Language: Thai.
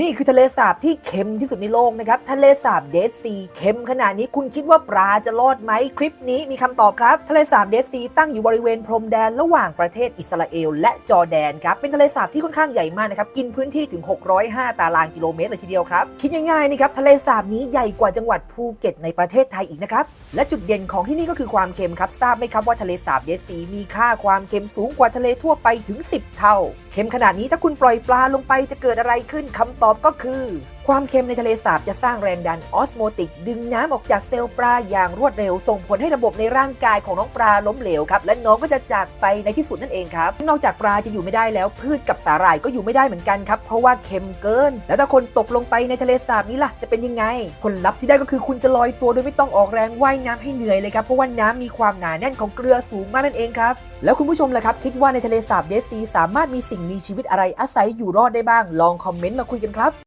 นี่คือทะเลสาบที่เค็มที่สุดในโลกนะครับ ทะเลสาบเดซีเค็มขนาดนี้คุณคิดว่าปลาจะรอดไหมคลิปนี้มีคำตอบครับ ทะเลสาบเดซีตั้งอยู่บริเวณพรมแดนระหว่างประเทศอิสราเอล และจอร์แดนครับเป็นทะเลสาบที่ค่อนข้างใหญ่มากนะครับกินพื้นที่ถึง 605 ตารางกิโลเมตรเลยทีเดียวครับ คิดง่ายๆนะครับทะเลสาบนี้ใหญ่กว่าจังหวัดภูเก็ตในประเทศไทยอีกนะครับและจุดเด่นของที่นี่ก็คือความเค็มครับทราบไหมครับว่าทะเลสาบเดซีมีค่าความเค็มสูงกว่าทะเลทั่วไปถึง 10 เท่า เค็มขนาดนี้ถ้าคุณปล่อยปลาลงไปจะเกิดอะไรขึ้นคำตอบอบก็คือ ความเค็มในทะเลสาบจะสร้างแรงดันออสโมติก ดึงน้ำออกจากเซลล์ปลาอย่างรวดเร็ว ส่งผลให้ระบบในร่างกายของน้องปลาล้มเหลวครับ และน้องก็จะจากไปในที่สุดนั่นเองครับ นอกจากปลาจะอยู่ไม่ได้แล้ว พืชกับสาหร่ายก็อยู่ไม่ได้เหมือนกันครับ เพราะว่าเค็มเกิน แล้วถ้าคนตกลงไปในทะเลสาบนี้ล่ะจะเป็นยังไง ผลลัพธ์ที่ได้ก็คือคุณจะลอยตัวโดยไม่ต้องออกแรงว่ายน้ำให้เหนื่อยเลยครับเพราะว่าน้ำมีความหนาแน่นของเกลือสูงมากนั่นเองครับแล้วคุณผู้ชมล่ะครับคิดว่าในทะเลสาบเดดซีสามารถมีสิ่งมีชีวิตอะไรอาศัยอยู่รอดได้บ้างลองคอมเมนต์มาคุยกันครับ